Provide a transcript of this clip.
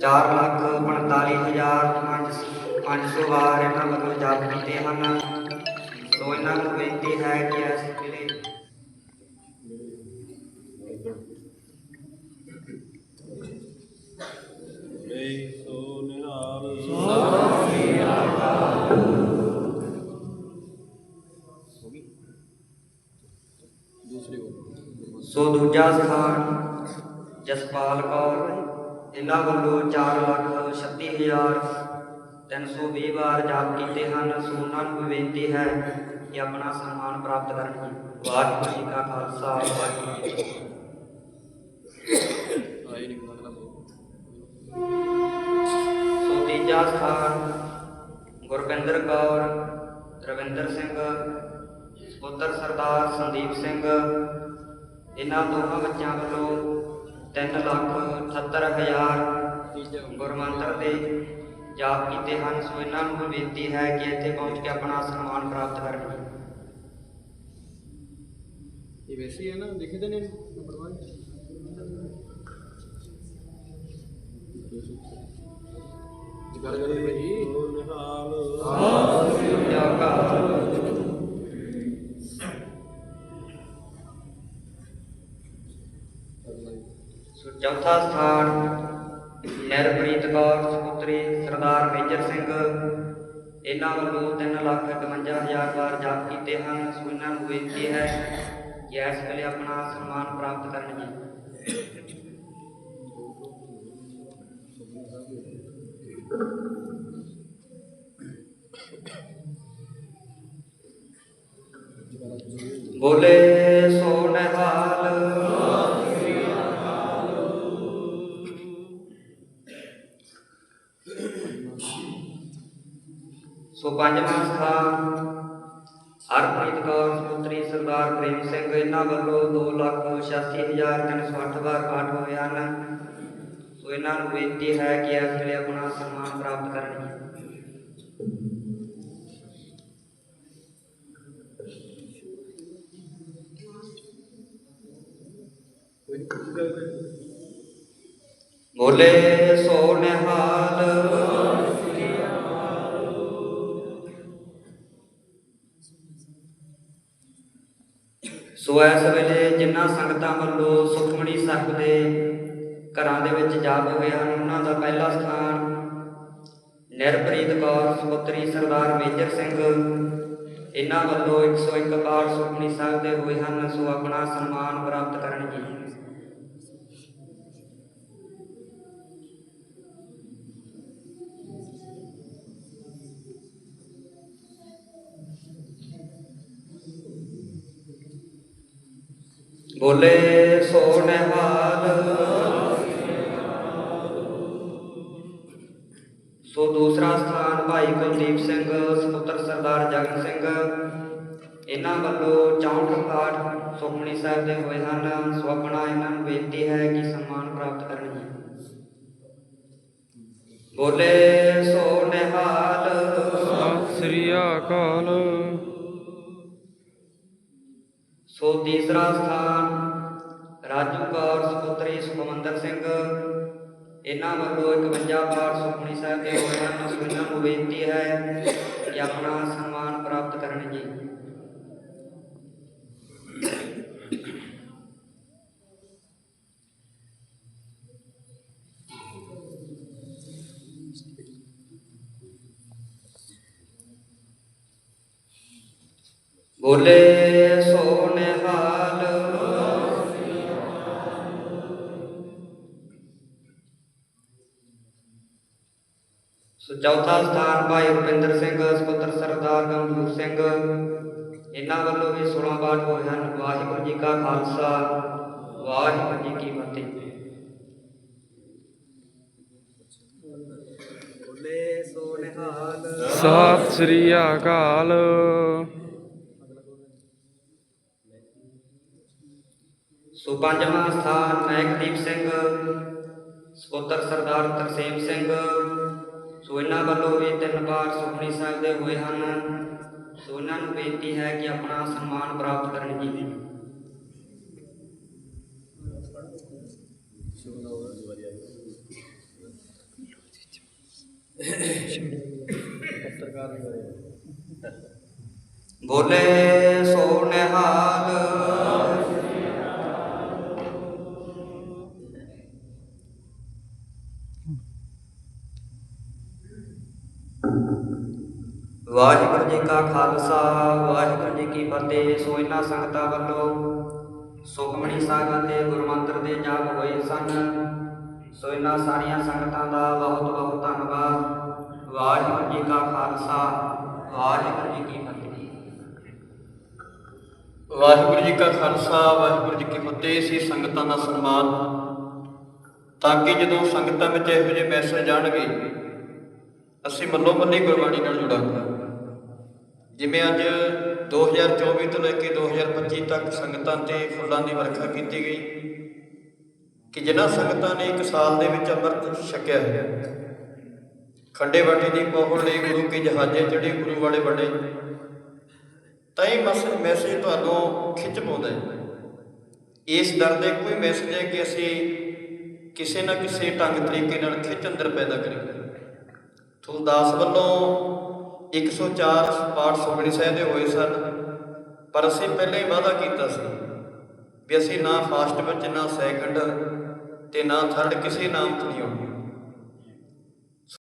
ਚਾਰ ਲੱਖ 45 ਹਜ਼ਾਰ ਪੰਜ ਪੰਜ ਸੌ ਵਾਰ ਇਹਨਾਂ ਵੱਲੋਂ ਜਪ ਕੀਤੇ ਹਨ ਸੋ ਇਹਨਾਂ ਨੂੰ ਬੇਨਤੀ ਹੈ ਕਿ ਇਸ ਵੇਲੇ ਏ ਸੋ ਨਿਹਾਲ ਸੋ ਦੂਜਾ ਸਥਾਨ ਜਸਪਾਲ ਕੌਰ ਇਹਨਾਂ ਵੱਲੋਂ 4 ਲੱਖ 36 ਹਜ਼ਾਰ 320 ਵਾਰ ਜਪ ਕੀਤੇ ਹਨ। ਸੋ ਉਹਨਾਂ ਨੂੰ ਬੇਨਤੀ ਹੈ ਕਿ ਆਪਣਾ ਸਨਮਾਨ ਪ੍ਰਾਪਤ ਕਰਨ। ਵਾਹਿਗੁਰੂ ਜੀ ਕਾ ਖਾਲਸਾ ਵਾਹਿਗੁਰੂ ਜੀ ਕੀ ਫਤਿਹ। ਸੋ ਤੀਜਾ ਸਥਾਨ ਗੁਰਪਿੰਦਰ ਕੌਰ ਰਵਿੰਦਰ ਸਿੰਘ ਪੁੱਤਰ ਸਰਦਾਰ ਸੰਦੀਪ ਸਿੰਘ। ਇਹਨਾਂ ਦੋਹਾਂ ਬੱਚਿਆਂ ਵੱਲੋਂ 3 ਲੱਖ 78 ਹਜ਼ਾਰ ਗੁਰਮੰਤਰ ਦੇ ਜਾਪ ਕੀਤੇ ਹਨ। ਸੋ ਇਹਨਾਂ ਨੂੰ ਬੇਨਤੀ ਹੈ ਕਿ ਇੱਥੇ ਪਹੁੰਚ ਕੇ ਆਪਣਾ ਸਨਮਾਨ ਪ੍ਰਾਪਤ ਕਰਨ। ਇਹ ਵੈਸੇ ਹੀ ਨਾ ਲਿਖੇ ਤੇ ਨੇ। ਨੰਬਰ 1 ਗੱਲ ਕਰੀ ਭਾਈ ਸੋ ਨਿਹਾਲ। ਚੌਥਾ ਸਥਾਨ, ਨਰਪ੍ਰੀਤ ਕੌਰ ਸੁਪੁੱਤਰੀ ਸਰਦਾਰ ਮੇਜਰ ਸਿੰਘ। ਇਹਨਾਂ ਵੱਲੋਂ 351000 ਵਾਰ ਜਾਪ ਕੀਤੇ ਹਨ। ਸੋ ਇਹਨਾਂ ਨੂੰ ਬੇਨਤੀ ਹੈ ਕਿ ਇਸ ਵੇਲੇ ਆਪਣਾ ਸਨਮਾਨ ਪ੍ਰਾਪਤ ਕਰਨ ਜੀ ਬੋਲੇ ਸੋ ਸੋ ਪੰਜਵਾਂ ਸਥਾਨ ਹਰਪ੍ਰੀਤ ਕੌਰ ਸੁਪੁੱਤਰੀ ਸਰਦਾਰ ਪ੍ਰੇਮ ਸਿੰਘ ਇਹਨਾਂ ਵੱਲੋਂ 286308 ਵਾਰ ਪਾਠ ਹੋਏ ਹਨ ਸੋ ਇਹਨਾਂ ਨੂੰ ਬੇਨਤੀ ਹੈ ਕਿ ਇਸ ਵੇਲੇ ਆਪਣਾ ਸਨਮਾਨ ਪ੍ਰਾਪਤ ਕਰਨ ਕੋਈ ਨਹੀਂ ਕੋਈ ਗੱਲ ਕਰੀ ਬੋਲੇ ਸੋ ਨਿਹਾਲ ਸੋ ਇਸ ਵੇਲੇ ਜਿਨ੍ਹਾਂ ਸੰਗਤਾਂ ਵੱਲੋਂ ਸੁਖਮਣੀ ਸਾਹਿਬ ਦੇ ਘਰਾਂ ਦੇ ਵਿੱਚ ਜਾਪ ਹੋਏ ਹਨ ਉਹਨਾਂ ਦਾ ਪਹਿਲਾ ਸਥਾਨ ਨਿਰਪ੍ਰੀਤ ਕੌਰ, ਸੁਪੁੱਤਰੀ ਸਰਦਾਰ ਮੇਜਰ ਸਿੰਘ। ਇਹਨਾਂ ਵੱਲੋਂ 101 ਪਾਠ ਸੁਖਮਣੀ ਸਾਹਿਬ ਦੇ ਹੋਏ ਹਨ, ਸੋ ਆਪਣਾ ਸਨਮਾਨ ਪ੍ਰਾਪਤ ਕਰਨਗੇ। ਬੋਲੇ ਸੋ ਨਿਹਾਲ ਸੋ ਦੂਸਰਾ ਸਥਾਨ ਭਾਈ ਕੁਲਦੀਪ ਸਿੰਘ, ਸੁਪੁੱਤਰ ਸਰਦਾਰ ਜਗਨ ਸਿੰਘ। ਇਹਨਾਂ ਵੱਲੋਂ 64 ਪਾਠ ਸੁਖਮਣੀ ਸਾਹਿਬ ਦੇ ਹੋਏ ਹਨ। ਸੋ ਆਪਣਾ ਇਹਨਾਂ ਨੂੰ ਬੇਨਤੀ ਹੈ ਕਿ ਸਨਮਾਨ ਪ੍ਰਾਪਤ ਕਰਨ ਜੀ ਬੋਲੇ ਸੋ ਨਿਹਾਲ ਸਤਿ ਸ੍ਰੀ ਅਕਾਲ। ਸੋ ਤੀਸਰਾ ਸਥਾਨ ਰਾਜੂ ਕੌਰ ਸੁਪੁੱਤਰੀ ਸੁਖਮੰਦਰ ਸਿੰਘ। ਇਹਨਾਂ ਵੱਲੋਂ 51 ਪਾਠ ਸੁਖਮਨੀ ਸਾਹਿਬ ਦੇ ਹੋਏ ਹਨ ਸੋ ਨੂੰ ਬੇਨਤੀ ਹੈ ਕਿ ਆਪਣਾ ਸਨਮਾਨ ਪ੍ਰਾਪਤ ਕਰਨ ਜੀ। ਬੋਲੇ ਸੋ ਨਿਹਾਲ ਸੋ ਚੌਥਾ ਸਥਾਨ ਭਾਈ ਰੁਪਿੰਦਰ ਸਿੰਘ, ਸੁਪੁੱਤਰ ਸਰਦਾਰ ਗੰਦੂਰ ਸਿੰਘ। ਇਹਨਾਂ ਵੱਲੋਂ ਵੀ 16 ਪਾਠ ਹੋਏ ਹਨ। ਵਾਹਿਗੁਰੂ ਜੀ ਕਾ ਖਾਲਸਾ, ਵਾਹਿਗੁਰੂ ਜੀ ਕੀ ਫਤਿਹ। ਬੋਲੇ ਸਤਿ ਸ੍ਰੀ ਅਕਾਲ। ਸੋ ਪੰਜਵਾਂ ਸਥਾਨ ਮਹਿਕਦੀਪ ਸਿੰਘ ਸਪੁੱਤਰ ਸਰਦਾਰ ਤਰਸੇਮ ਸਿੰਘ ਸੋ ਇਹਨਾਂ ਵੱਲੋਂ ਵੀ ਤਿੰਨ ਪਾਠ ਸੁਖਮਨੀ ਸਾਹਿਬ ਦੇ ਹੋਏ ਹਨ ਸੋ ਇਹਨਾਂ ਨੂੰ ਬੇਨਤੀ ਹੈ ਕਿ ਆਪਣਾ ਸਨਮਾਨ ਪ੍ਰਾਪਤ ਕਰਨ ਜੀ ਸ਼ੁਭ ਨਾਮ ਵਾਰੀ ਆ ਗਈ ਪੱਤਰਕਾਰ ਦੀ ਵਾਰੀ ਆ ਗਈ। ਬੋਲੇ ਸੋ ਨਿਹਾਲ ਵਾਹਿਗੁਰੂ ਜੀ ਕਾ ਖਾਲਸਾ, ਵਾਹਿਗੁਰੂ ਜੀ ਕੀ ਫਤਿਹ। ਸੋ ਇਹਨਾਂ ਸੰਗਤਾਂ ਵੱਲੋਂ ਸੁਖਮਣੀ ਸਾਹਿਬ ਅਤੇ ਗੁਰਮੰਤਰ ਦੇ ਜਾਪ ਹੋਏ ਸਨ। ਸੋ ਇਹਨਾਂ ਸਾਰੀਆਂ ਸੰਗਤਾਂ ਦਾ ਬਹੁਤ ਬਹੁਤ ਧੰਨਵਾਦ। ਵਾਹਿਗੁਰੂ ਜੀ ਕਾ ਖਾਲਸਾ, ਵਾਹਿਗੁਰੂ ਜੀ ਕੀ ਫਤਿਹ। ਵਾਹਿਗੁਰੂ ਜੀ ਕਾ ਖਾਲਸਾ, ਵਾਹਿਗੁਰੂ ਜੀ ਕੀ ਫਤਿਹ। ਸੀ ਸੰਗਤਾਂ ਦਾ ਸਨਮਾਨ ਤਾਂ ਕਿ ਜਦੋਂ ਸੰਗਤਾਂ ਵਿੱਚ ਇਹੋ ਜਿਹੇ ਮੈਸੇਜ ਜਾਣਗੇ ਅਸੀਂ ਮੱਲੋ ਮੱਲੀ ਗੁਰਬਾਣੀ ਨਾਲ ਜੁੜਾਂਗੇ। ਜਿਵੇਂ ਅੱਜ 2024 ਤੋਂ ਲੈ ਕੇ 2025 ਤੱਕ ਸੰਗਤਾਂ ਤੇ ਫੁੱਲਾਂ ਦੀ ਵਰਖਾ ਕੀਤੀ ਗਈ, ਕਿ ਜਿਨ੍ਹਾਂ ਸੰਗਤਾਂ ਨੇ ਇੱਕ ਸਾਲ ਦੇ ਵਿੱਚ ਅੰਮ੍ਰਿਤ ਛਕਿਆ ਹੈ। ਖੰਡੇ ਬਾਟੀ ਦੀ ਪੋਹੜ ਲਈ ਗੁਰੂ ਕੇ ਜਹਾਜ਼ੇ ਚੜੇ ਗੁਰੂ ਵਾਲੇ ਬੜੇ ਤਾਂ ਇਹ ਮਸ- ਮੈਸੇਜ ਤੁਹਾਨੂੰ ਖਿੱਚ ਪਾਉਂਦਾ ਹੈ। ਇਸ ਦਰ ਦੇ ਕੋਈ ਮੈਸੇਜ ਹੈ ਕਿ ਅਸੀਂ ਕਿਸੇ ਨਾ ਕਿਸੇ ਢੰਗ ਤਰੀਕੇ ਨਾਲ ਖਿੱਚ ਅੰਦਰ ਪੈਦਾ ਕਰੀਏ। ਤੁਲਦਾਸ ਵੱਲੋਂ 104 ਪਾਠ ਸੁਖਮਨੀ ਸਾਹਿਬ ਦੇ ਹੋਏ ਸਨ, ਪਰ ਅਸੀਂ ਪਹਿਲਾਂ ਹੀ ਵਾਅਦਾ ਕੀਤਾ ਸੀ ਵੀ ਅਸੀਂ ਨਾ ਫਾਸਟ ਵਿੱਚ, ਨਾ ਸੈਕਿੰਡ ਤੇ ਨਾ ਥਰਡ ਕਿਸੇ ਨਾਮ ਤੋਂ ਨਹੀਂ ਆਉਣਾ।